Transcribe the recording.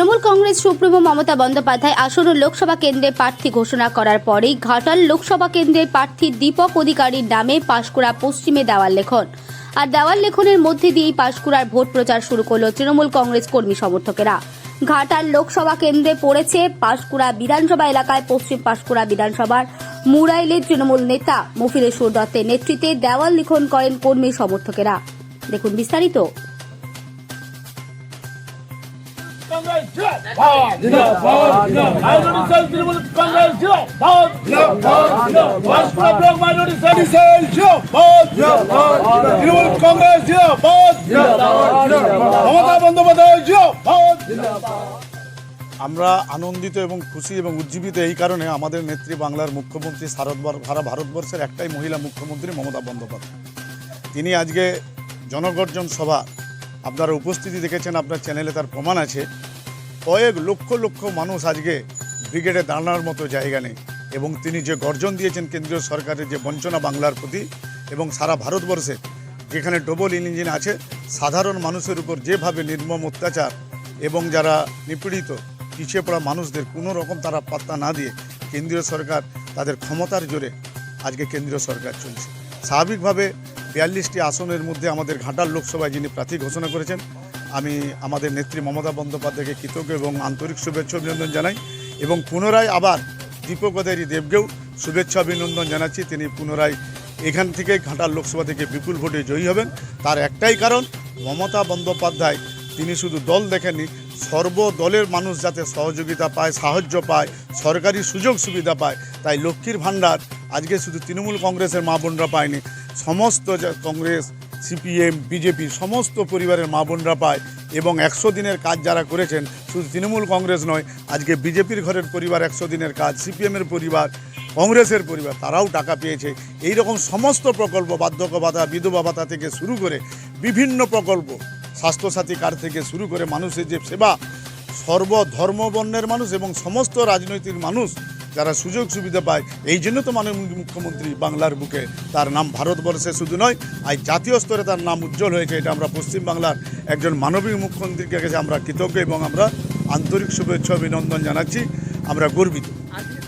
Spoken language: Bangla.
তৃণমূল কংগ্রেস সুপ্রিমো মমতা বন্দ্যোপাধ্যায় আসন্ন লোকসভা কেন্দ্রে প্রার্থী ঘোষণা করার পরেই ঘাটাল লোকসভা কেন্দ্রের প্রার্থী দীপক অধিকারীর নামে পাশকুড়া পশ্চিমে দেওয়াল লেখন। আর দেওয়াল লেখনের মধ্যে দিয়েই পাশকুড়ার ভোট প্রচার শুরু করল তৃণমূল কংগ্রেস কর্মী সমর্থকেরা। ঘাটাল লোকসভা কেন্দ্রে পড়েছে পাশকুড়া বিধানসভা এলাকায় পশ্চিম পাশকুড়া বিধানসভার মুরাইলের তৃণমূল নেতা মফিলেশ্বর দত্তের নেতৃত্বে দেওয়াল লিখন করেন কর্মী সমর্থকেরা। দেখুন বিস্তারিত। কংগ্রেস জিন্দাবাদ। জিন্দাবাদ মাইনরিটি তৃণমূল কংগ্রেস জিন্দাবাদ। জিন্দাবাদ block minority cell cell Trinamool Congress Mamata Bandyopadhyay আমরা আনন্দিত এবং খুশি এবং উজ্জীবিত এই কারণে আমাদের নেত্রী বাংলার মুখ্যমন্ত্রী সারা ভারতবর্ষের একটাই মহিলা মুখ্যমন্ত্রী মমতা বন্দ্যোপাধ্যায়। তিনি আজকে জনগর্জন সভা আপনারা উপস্থিতি দেখেছেন, আপনার চ্যানেলে তার প্রমাণ আছে। কয়েক লক্ষ লক্ষ মানুষ আজকে ব্রিগেডে দাঁড়ানোর মতো জায়গা নেই এবং তিনি যে গর্জন দিয়েছেন কেন্দ্রীয় সরকারের যে বঞ্চনা বাংলার প্রতি এবং সারা ভারতবর্ষে যেখানে ডবল ইঞ্জিন আছে, সাধারণ মানুষের উপর যেভাবে নির্মম অত্যাচার এবং যারা নিপীড়িত, পিছিয়ে পড়া মানুষদের কোনো রকম তারা পাত্তা না দিয়ে কেন্দ্রীয় সরকার তাদের ক্ষমতার জোরে আজকে কেন্দ্রীয় সরকার চলছে। স্বাভাবিকভাবে বিয়াল্লিশটি আসনের মধ্যে আমাদের ঘাটাল লোকসভায় যিনি প্রার্থী ঘোষণা করেছেন, আমি আমাদের নেত্রী মমতা বন্দ্যোপাধ্যায়কে কৃতজ্ঞ এবং আন্তরিক শুভেচ্ছা অভিনন্দন জানাই এবং পুনরায় আবার দীপক অধিকারী দেবকেও শুভেচ্ছা অভিনন্দন জানাচ্ছি। তিনি পুনরায় এখান থেকে ঘাটাল লোকসভা থেকে বিপুল ভোটে জয়ী হবেন। তার একটাই কারণ, মমতা বন্দ্যোপাধ্যায়, তিনি শুধু দল দেখেননি সর্বদলের মানুষ যাতে সহযোগিতা পায়, সাহায্য পায়, সরকারি সুযোগ সুবিধা পায়, তাই লক্ষ্মীর ভাণ্ডার আজকে শুধু তৃণমূল কংগ্রেসের মা বোনরা পায়নি, সমস্ত কংগ্রেস, সিপিএম, বিজেপি, সমস্ত পরিবারের মা বোনরা পায় এবং একশো দিনের কাজ যারা করেছেন, শুধু তৃণমূল কংগ্রেস নয়, আজকে বিজেপির ঘরের পরিবার একশো দিনের কাজ, সিপিএমের পরিবার, কংগ্রেসের পরিবার, তারাও টাকা পেয়েছে। এই রকম সমস্ত প্রকল্প বার্ধক্য ভাতা, বিধবা ভাতা থেকে শুরু করে বিভিন্ন প্রকল্প স্বাস্থ্যসাথী কার্ড থেকে শুরু করে মানুষের যে সেবা সর্বধর্ম বর্ণের মানুষ এবং সমস্ত রাজনৈতিক মানুষ যারা সুযোগ সুবিধা পায়, এই জন্য তো মাননীয় মুখ্যমন্ত্রী বাংলার বুকে তার নাম ভারতবর্ষে শুধু নয়, আজ জাতীয় স্তরে তার নাম উজ্জ্বল হয়েছে। এটা আমরা পশ্চিমবাংলার একজন মানবিক মুখ্যমন্ত্রীর কাছে আমরা কৃতজ্ঞ এবং আমরা আন্তরিক শুভেচ্ছা অভিনন্দন জানাচ্ছি। আমরা গর্বিত।